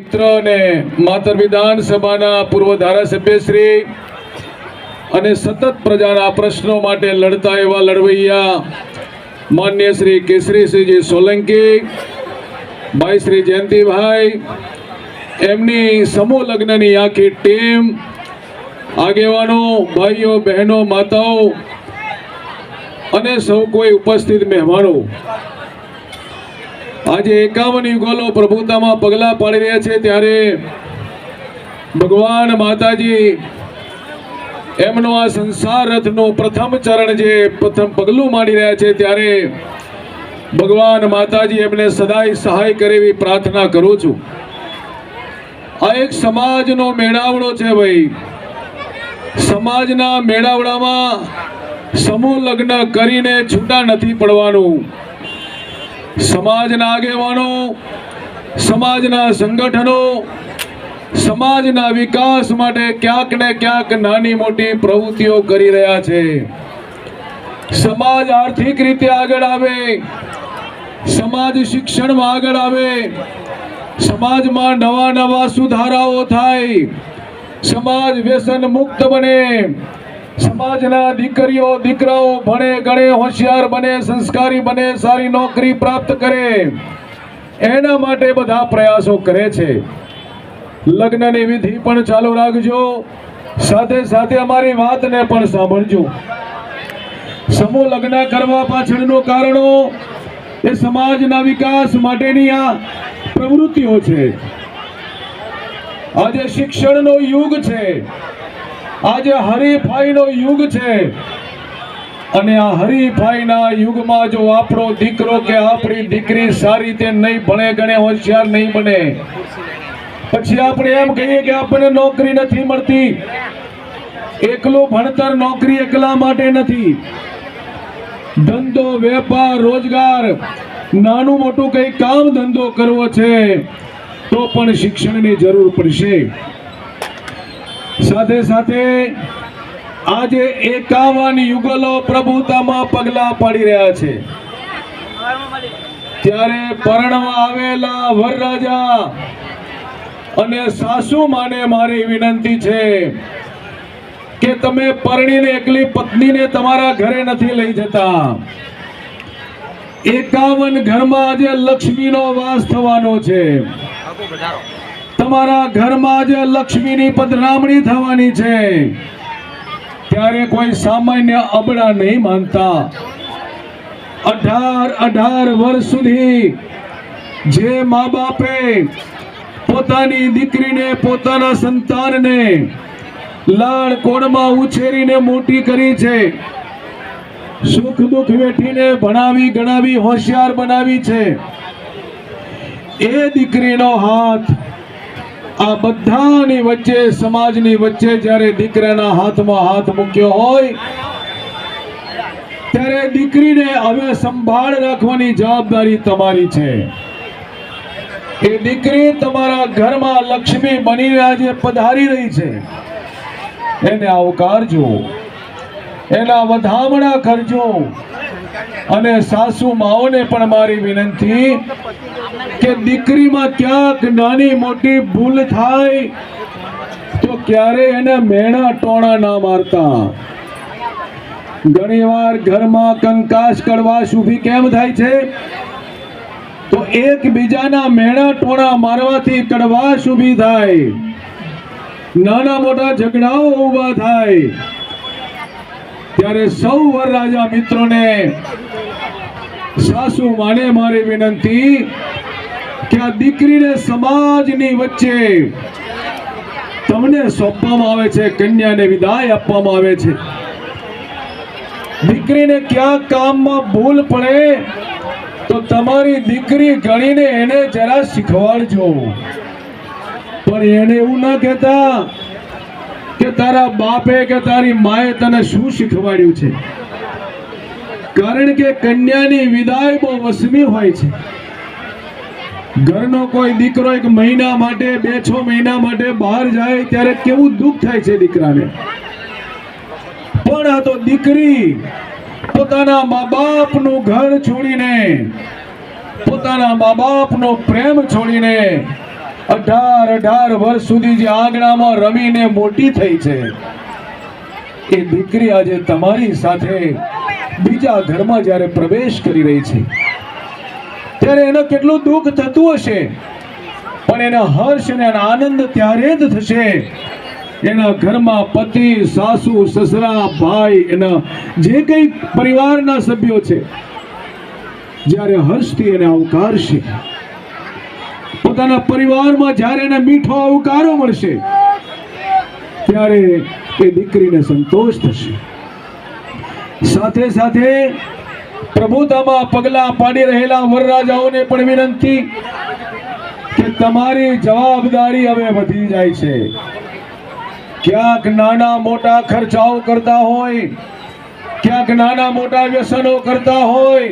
મિત્ર અને વિધાનસભાના પૂર્વ ધારાસભ્ય શ્રી અને સતત પ્રજાના પ્રશ્નો માટે લડતા એવા લડવૈયા માન્ય શ્રી કેસરીસિંહજી સોલંકી, ભાઈ શ્રી જયંતિભાઈ, એમની સમૂહ લગ્નની આખી ટીમ, આગેવાનો, ભાઈઓ, બહેનો, માતાઓ અને સૌ કોઈ ઉપસ્થિત મહેમાનો. આજે એકાવન યુગલો પ્રભુતામાં પગલાં પાડી રહ્યા છે ત્યારે ભગવાન માતાજી એમનો આ સંસાર રથનો પ્રથમ ચરણ જે પ્રથમ પગલું માંડી રહ્યા છે ત્યારે ભગવાન માતાજી એમને સદાય સહાય કરે એવી પ્રાર્થના કરું છું. આ એક સમાજનો મેળાવડો છે ભાઈ. સમાજના મેળાવડામાં સમૂહ લગ્ન કરીને છૂટા નથી પડવાનું. સમાજના આગેવાનો, સમાજના સંગઠનો, સમાજના વિકાસ માટે ક્યાંક ને ક્યાંક નાની મોટી પ્રવૃત્તિઓ કરી રહ્યા છે. સમાજ આર્થિક રીતે આગળ આવે, સમાજ શિક્ષણમાં આગળ આવે, સમાજમાં નવા નવા સુધારાઓ થાય, સમાજ વ્યસન મુક્ત બને સમાજના દીકરીઓ, દીકરાઓ ભણે, ગણે, હોશિયાર બને, સંસ્કારી બને, સારી નોકરી પ્રાપ્ત કરે. એના માટે બધા પ્રયાસો કરે છે. લગ્નની વિધિ પણ ચાલુ રાખજો. સાથે સાથે અમારી વાતને પણ સાંભળજો. સમૂહ લગ્ન કરવા પાછળનું કારણો એ સમાજના વિકાસ માટેની આ પ્રવૃત્તિઓ છે. આજે શિક્ષણનો યુગ છે. આજે હરીફાઈનો યુગ છે. અને આ હરીફાઈના યુગમાં જો આપણો દીકરો કે આપણી દીકરી સારી રીતે નહીં ભણે, ગણે, હોશિયાર નહીં બને, પછી આપણે એમ કહીએ કે આપણને નોકરી નથી મળતી. એકલું ભણતર નોકરી એકલા માટે નથી. ધંધો, વેપાર, રોજગાર, નાનું મોટું કઈ કામ ધંધો કરવો છે, તો પણ શિક્ષણની જરૂર પડશે. સાથે સાથે આજે એકાવન યુગલો પ્રભુતામાં પગલા પાડી રહ્યા છે. ત્યારે પરણવા આવેલા વરરાજા અને સાસુ માને મારી વિનંતી છે કે તમે પરણીને એકલી પત્નીને તમારા ઘરે નથી લઈ જતા. એકાવન ઘરમાં આજે લક્ષ્મીનો વાસ થવાનો છે. તમારા ઘરમાં જ લક્ષ્મીની પધરામણી થવાની છે. ત્યારે કોઈ સામાન્ય અબળા નહીં માનતા. અઢાર અઢાર વર્ષ સુધી જે મા બાપે પોતાની દીકરીને, પોતાના સંતાનને લાળ કોણમાં ઉછેરીને મોટી કરી છે. સુખ દુઃખ વેઠીને ભણાવી, ગણાવી, હોશિયાર બનાવી છે. એ દીકરીનો હાથ આ બધાની વચ્ચે, સમાજની વચ્ચે જ્યારે દીકરાના હાથમાં હાથ મૂક્યો હોય, ત્યારે દીકરીને હવે સંભાળ રાખવાની જવાબદારી તમારી છે. એ દીકરી તમારા ઘરમાં લક્ષ્મી બનીને આજે પધારી રહી છે. એને આવકારજો એના વધામણા કરજો. અને સાસુ માઓને પણ મારી વિનંતી કે દીકરીમાં ક્યાંક નાની મોટી ભૂલ થાય, તો ક્યારે એને મેણા ટોણા ના મારતા? ઘણીવાર ઘરમાં કંકાશ કડવાશ ઊભી કેમ થાય છે? તો એકબીજાના મેણા ટોણા મારવાથી કડવાશ ઊભી થાય. નાના મોટા ઝઘડાઓ ઊભા થાય. ત્યારે સૌ વરરાજા મિત્રોને સાસુ માને મારી વિનંતી કે આ દીકરીને સમાજની વચ્ચે તમને સોંપવામાં આવે છે, કન્યાને વિદાય આપવામાં આવે છે. દીકરીને ક્યાં કામમાં ભૂલ પડે તો તમારી દીકરી ગણીને એને જરા શીખવાડજો. પણ એને એવું ના કહેતા કે તારા બાપે કે તારી માએ તને શું શીખવાડ્યું છે? કારણ કે કન્યાની વિદાય બહુ વસમી હોય છે. ઘરનો કોઈ દીકરો એક મહિના માટે, બે છ મહિના માટે બહાર જાય ત્યારે કેવું દુઃખ થાય છે દીકરાને? પણ આ તો દીકરી પોતાના મા બાપનું ઘર છોડીને, પોતાના મા બાપનો પ્રેમ છોડીને અઢાર અઢાર વર્ષ સુધી જે આંગણામાં રમીને મોટી થઈ છે, એ દીકરી આજે તમારી સાથે બીજા ઘરમાં જ્યારે પ્રવેશ કરી રહી છે, ત્યારે એનો કેટલું દુઃખ થતું હશે, પણ એના હર્ષ અને આનંદ ત્યારે જ થશે. એના ઘરમાં પતિ, સાસુ, સસરા, ભાઈ, એના જે કંઈ પરિવારના સભ્યો છે, જ્યારે હર્ષથી એને આવકારશે પોતાના પરિવારમાં જ્યારે એને મીઠો આવકારો મળશે, ત્યારે એ દીકરીને સંતોષ થશે. સાથે સાથે પ્રભુતામાં પગલા પાડી રહેલા વરરાજાઓને પણ વિનંતી કે તમારી જવાબદારી હવે વધી જાય છે. ક્યાંક નાના મોટા ખર્ચાઓ કરતા હોય, ક્યાંક નાના મોટા વ્યસનો કરતા હોય,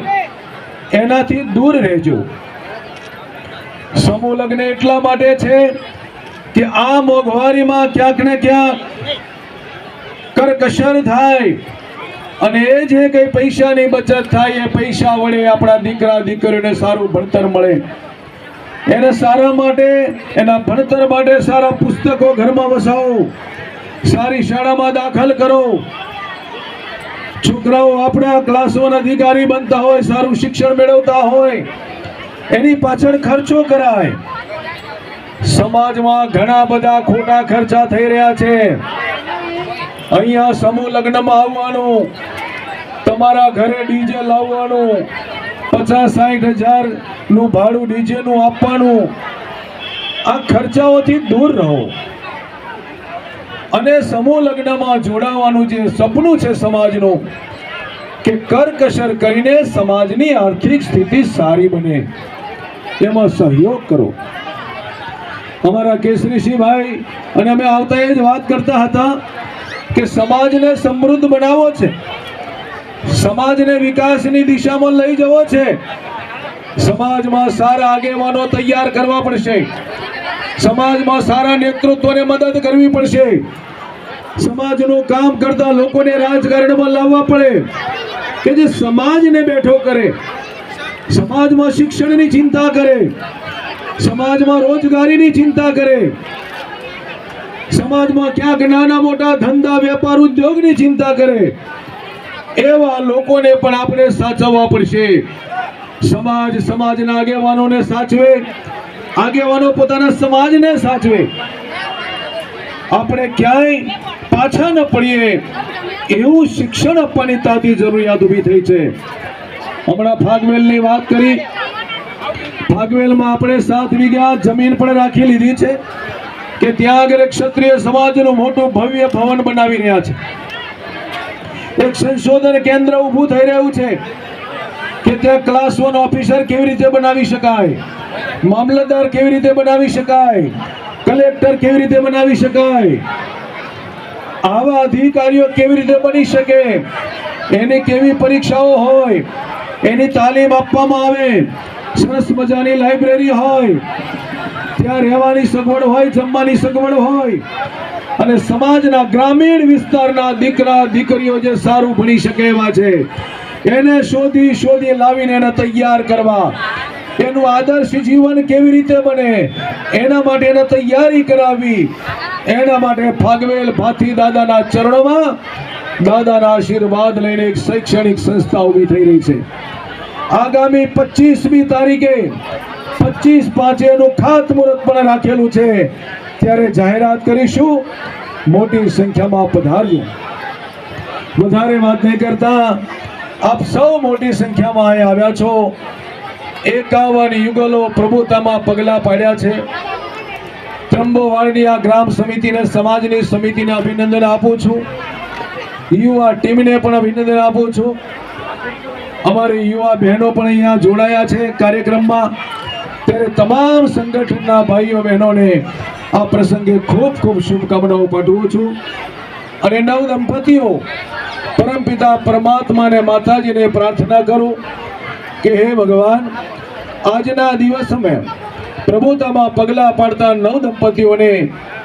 એનાથી દૂર રહેજો. સમૂહ લગ્ન એટલા માટે છે કે આ મોંઘવારીમાં ક્યાંક ને ક્યાંક કરકસર થાય. અને એ જે કંઈ પૈસાની બચત થાય, એ પૈસા વડે આપણા દીકરા દીકરીઓને સારું ભણતર મળે. એને સારા માટે, એના ભણતર માટે સારા પુસ્તકો ઘરમાં વસાવો. સારી શાળામાં દાખલ કરો. છોકરાઓ આપણા ક્લાસોના અધિકારી બનતા હોય, સારું શિક્ષણ મેળવતા હોય. એની પાછળ ખર્ચો કરાય. સમાજમાં ઘણા બધા ખોટા ખર્ચા થઈ રહ્યા છે. અહીંયા સમૂહ લગ્નમાં આવવાનું, તમારા ઘરે ડીજે લાવવાનું પચાસ સાઠ હજારનું ભાડું ડીજે નું આપવાનું, આ ખર્ચાઓથી દૂર રહો. અને સમૂહ લગ્નમાં જોડાવાનું જે સપનું છે સમાજનું, કે કરકસર કરીને સમાજની આર્થિક સ્થિતિ સારી બને. એમાં સહયોગ કરો. અમારા કેસરીસિંહભાઈ અને અમે આવતા એ જ વાત કરતા હતા કે સમાજને સમૃદ્ધ બનાવવો છે. સમાજને વિકાસની દિશામાં લઈ જવો છે. સમાજમાં સારા આગેવાનો તૈયાર કરવા પડશે. સમાજમાં સારા નેતૃત્વને મદદ કરવી પડશે. સમાજનું કામ કરતા લોકોને રાજકારણમાં લાવવા પડે. કે જે સમાજને બેઠો કરે. સમાજમાં શિક્ષણની ચિંતા કરે. સમાજમાં રોજગારીની ચિંતા કરે. સમાજમાં ક્યાંક નાના મોટા ધંધા, વેપાર, ઉદ્યોગની ચિંતા કરે. એવા લોકોને પણ આપણે સાચવવા પડશે. સમાજ સમાજના આગેવાનોને સાચવે. આગેવાનો પોતાના સમાજને સાચવે. આપણે ક્યાંય પાછા ન પડીએ. એવું શિક્ષણ આપવાની તાતી જરૂરિયાત ઊભી થઈ છે. હમણાં ફાગવેલની વાત કરી. ફાગવેલમાં આપણે સાત વીઘા જમીન પણ રાખી લીધી છે કે ત્યાં આગળ ક્ષત્રિય સમાજનું મોટું ભવ્ય ભવન બનાવી રહ્યા છે. એક સંશોધન કેન્દ્ર ઊભું થઈ રહ્યું છે કે ત્યાં ક્લાસ વન ઓફિસર કેવી રીતે બનાવી શકાય? મામલતદાર કેવી રીતે બનાવી શકાય? કલેક્ટર કેવી રીતે બનાવી શકાય? આવા અધિકારીઓ કેવી રીતે બની શકે? એની કેવી પરીક્ષાઓ હોય? એની તાલીમ આપવામાં આવે. સરસ મજાની લાઇબ્રેરી હોય. ત્યાં રહેવાની સગવડ હોય, જમવાની સગવડ હોય. અને સમાજના ગ્રામીણ વિસ્તારના દીકરા, દીકરીઓ જે સારું ભણી શકે એવા છે, એને શોધી શોધી લાવીને એને તૈયાર કરવા. એનું આદર્શ જીવન કેવી રીતે બને? એના માટે એને તૈયારી કરાવી એના માટે ફાગવેલ ભાથી દાદાના ચરણોમાં દાદાના આશીર્વાદ લઈને એક શૈક્ષણિક સંસ્થા ઊભી થઈ રહી છે. આગામી પચીસમી તારીખે પચીસ પાંચે એનું ખાતમુહૂર્ત પણ રાખેલું છે. ત્યારે જાહેરાત કરીશું. મોટી સંખ્યામાં પધારજો. વધારે વાત નહીં કરતા. આપ સૌ મોટી સંખ્યામાં અહીં આવ્યા છો. એકાવન યુગલો પ્રભુતામાં પગલા પાડ્યા છે. ત્રંબોવાળની આ ગ્રામ સમિતિને સમાજની સમિતિને અભિનંદન આપું છું. યુવા ટીમને પણ અભિનંદન આપું છું. અમારી યુવા બહેનો પણ અહીંયા જોડાયા છે કાર્યક્રમમાં. ત્યારે તમામ સંગઠનના ભાઈઓ બહેનોને આ પ્રસંગે ખૂબ ખૂબ શુભકામનાઓ પાઠવું છું. અને નવ દંપતીઓ, પરમપિતા પરમાત્માને માતાજીને પ્રાર્થના કરું કે હે ભગવાન, આજના દિવસમાં પ્રભુતામાં પગલાં પાડતા નવ દંપતીઓને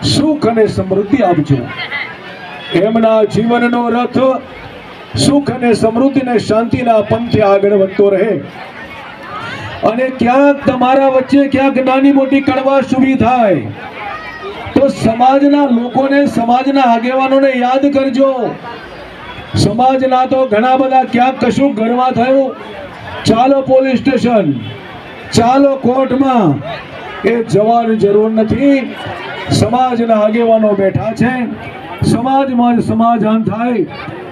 સુખ અને સમૃદ્ધિ આપજો. એમના જીવનનો રથ સુખ અને સમૃદ્ધિ અને શાંતિના પંથે આગળ વધતો રહે. અને ક્યાંક તમારા વચ્ચે ક્યાંક નાની મોટી કડવાશ ઊભી થાય. તો સમાજના લોકોને, સમાજના આગેવાનોને યાદ કરજો. સમાજના તો ઘણા બધા ક્યાંક કશું ઘરમાં થયું. ચાલો પોલીસ સ્ટેશન, ચાલો કોર્ટમાં. એ જવાની જરૂર નથી. સમાજના આગેવાનો બેઠા છે. સમાજમાં જ સમાધાન થાય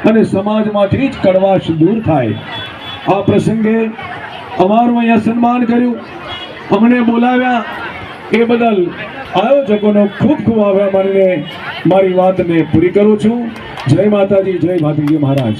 અને સમાજમાંથી જ કડવાશ દૂર થાય. આ પ્રસંગે અમારું અહીંયા સન્માન કર્યું. અમને બોલાવ્યા. એ બદલ આયોજકોનો ખૂબ ખૂબ આભાર માનીને મારી વાતને પૂરી કરું છું. જય માતાજી, જય ભાતીજી મહારાજ.